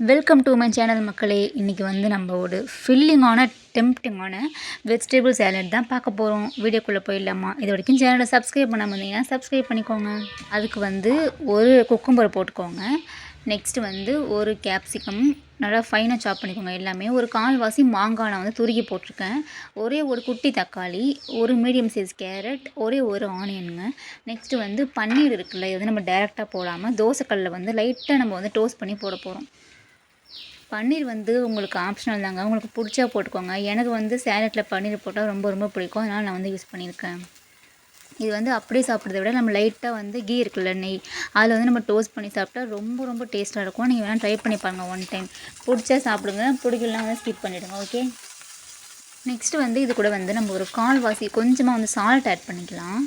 Welcome to my channel மக்களே. இன்றைக்கி வந்து நம்ம ஒரு ஃபில்லிங்கான டெம்ப்டிங்கான வெஜிடபிள் சேலட் தான் பார்க்க போகிறோம் வீடியோக்குள்ளே போயிடலாமா? இது வரைக்கும் சேனலை சப்ஸ்கிரைப் பண்ணாமல் இருந்தீங்கன்னா சப்ஸ்கிரைப் பண்ணிக்கோங்க. அதுக்கு வந்து ஒரு குக்கும்பர் போட்டுக்கோங்க. நெக்ஸ்ட்டு வந்து ஒரு கேப்சிகம் நல்லா ஃபைனாக சாப் பண்ணிக்கோங்க எல்லாமே. ஒரு கால்வாசி மாங்காய் நான் வந்து துருக்கி போட்டிருக்கேன். ஒரே ஒரு குட்டி தக்காளி ஒரு மீடியம் சைஸ் கேரட் ஒரே ஒரு ஆனியனுங்க நெக்ஸ்ட்டு வந்து பன்னீர் இருக்குல்ல இது வந்து நம்ம டேரெக்டாக போடாமல் தோசைக்கல்லில் வந்து லைட்டாக நம்ம வந்து டோஸ்ட் பண்ணி போட போகிறோம் பன்னீர் வந்து உங்களுக்கு ஆப்ஷனல் தாங்க. உங்களுக்கு பிடிச்சா போட்டுக்கோங்க. எனக்கு வந்து சேலட்டில் பன்னீர் போட்டால் ரொம்ப ரொம்ப பிடிக்கும். அதனால் நான் வந்து யூஸ் பண்ணியிருக்கேன். இது வந்து அப்படியே சாப்பிட்றத விட நம்ம லைட்டாக வந்து கீ இருக்குல்ல நெய். அதில் வந்து நம்ம டோஸ்ட் பண்ணி சாப்பிட்டா ரொம்ப ரொம்ப டேஸ்ட்டாக இருக்கும். நீங்கள் வேணால் ட்ரை பண்ணி பாருங்கள் ஒன் டைம் பிடிச்சா சாப்பிடுங்க. பிடிக்கலாம் வந்து ஸ்கிப் பண்ணிவிடுங்க ஓகே நெக்ஸ்ட்டு வந்து இது கூட வந்து நம்ம ஒரு கால்வாசி கொஞ்சமாக வந்து சால்ட் ஆட் பண்ணிக்கலாம்.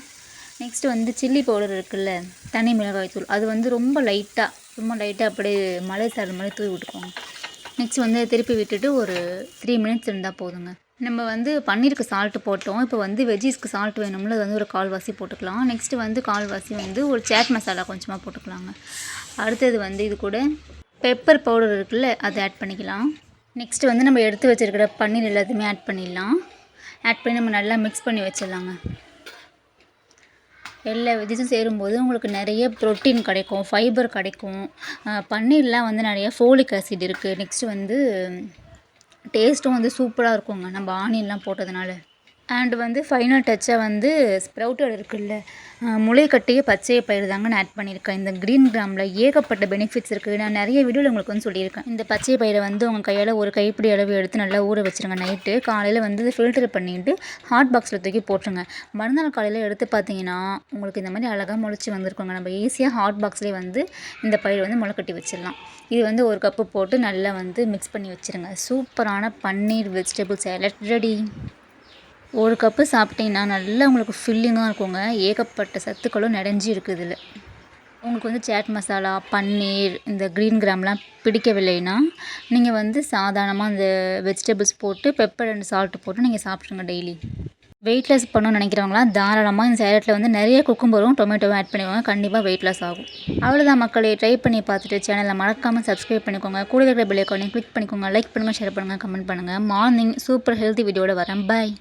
நெக்ஸ்ட்டு வந்து சில்லி பவுடர் இருக்குல்ல தனி மிளகாய் தூள். அது வந்து ரொம்ப லைட்டாக ரொம்ப லைட்டாக அப்படியே மலை சாறு மாதிரி தூவி விட்டுக்கோங்க. நெக்ஸ்ட் வந்து திருப்பி விட்டுட்டு ஒரு த்ரீ மினிட்ஸ் இருந்தால் போதுங்க. நம்ம வந்து பன்னீருக்கு சால்ட்டு போட்டோம். இப்போ வந்து வெஜ்ஜீஸ்க்கு சால்ட் வேணும்ல அது வந்து ஒரு கால்வாசி போட்டுக்கலாம். நெக்ஸ்ட்டு வந்து கால்வாசி வந்து ஒரு சேட் மசாலா கொஞ்சமாக போட்டுக்கலாங்க. அடுத்தது வந்து இது கூட பெப்பர் பவுடர் இருக்குல்ல அதை ஆட் பண்ணிக்கலாம். நெக்ஸ்ட்டு வந்து நம்ம எடுத்து வச்சுருக்கிற பன்னீர் எல்லாத்தையுமே ஆட் பண்ணிடலாம். ஆட் பண்ணி நம்ம நல்லா மிக்ஸ் பண்ணி வச்சிடலாங்க. எல்லா வெஜ்ஜஸும் சேரும்போது உங்களுக்கு நிறைய ப்ரோட்டீன் கிடைக்கும் ஃபைபர் கிடைக்கும். பன்னீர்லாம் வந்து நிறைய ஃபோலிக் ஆசிட் இருக்குது நெக்ஸ்ட்டு வந்து டேஸ்ட்டும் வந்து சூப்பராக இருக்குங்க. நம்ம ஆனியன்லாம் போட்டதுனால. அண்டு வந்து ஃபைனல் டச்சாக வந்து ஸ்ப்ரவுட்டட் இருக்குல்ல முளை கட்டிய பச்சை பயிர் தாங்க நான் ஆட் பண்ணியிருக்கேன். இந்த க்ரீன் கிராமில் ஏகப்பட்ட பெனிஃபிட்ஸ் இருக்குது நான் நிறைய வீடியோவில் உங்களுக்கு வந்து சொல்லியிருக்கேன். இந்த பச்சை பயிரை வந்து உங்கள் கையால் ஒரு கைப்பிடி அளவு எடுத்து நல்லா ஊற வச்சுருங்க நைட்டு காலையில் வந்து ஃபில்டர் பண்ணிவிட்டு ஹாட் பாக்ஸில் தூக்கி போட்டுருங்க. மறுநாள் காலையில் எடுத்து பார்த்தீங்கன்னா உங்களுக்கு இந்த மாதிரி அழகாக முளைச்சி வந்திருக்கோங்க. நம்ம ஈஸியாக ஹாட் பாக்ஸ்லேயே வந்து இந்த பயிர் வந்து முளைக்கட்டி வச்சிடலாம். இது வந்து ஒரு கப்பு போட்டு நல்லா வந்து மிக்ஸ் பண்ணி வச்சுருங்க. சூப்பரான பன்னீர் வெஜிடபிள் சேலட் ரெடி ஒரு கப்பு சாப்பிட்டீங்கன்னா நல்லா உங்களுக்கு ஃபில்லிங்காக இருக்குங்க. ஏகப்பட்ட சத்துக்களும் நிறைஞ்சி இருக்குது இதில். உங்களுக்கு வந்து சேட் மசாலா பன்னீர் இந்த க்ரீன் கிராம்லாம் பிடிக்கவில்லைன்னா நீங்கள் வந்து சாதாரணமாக இந்த வெஜிடபிள்ஸ் போட்டு பெப்பர் அண்ட் சால்ட்டு போட்டு நீங்கள் சாப்பிட்ருங்க டெய்லி வெயிட் லாஸ் பண்ணணும்னு நினைக்கிறவங்களாம் தாராளமாக இந்த சேலட்டில் வந்து நிறைய குக்கும்பரும் டொமேட்டோவும் ஆட் பண்ணிக்கோங்க. கண்டிப்பாக வெயிட் லாஸ் ஆகும். அவ்வளோதான் மக்களை. ட்ரை பண்ணி பார்த்துட்டு சேனலை மறக்காமல் சப்ஸ்கிரைப் பண்ணிக்கோங்க. கூட இருக்கிற பெல் ஐக்கானையும் கிளிக் பண்ணிக்கோங்க. லைக் பண்ணுங்கள் ஷேர் பண்ணுங்கள் கமெண்ட் பண்ணுங்கள் மார்னிங் சூப்பர் ஹெல்த்தி வீடியோட வரேன். பாய்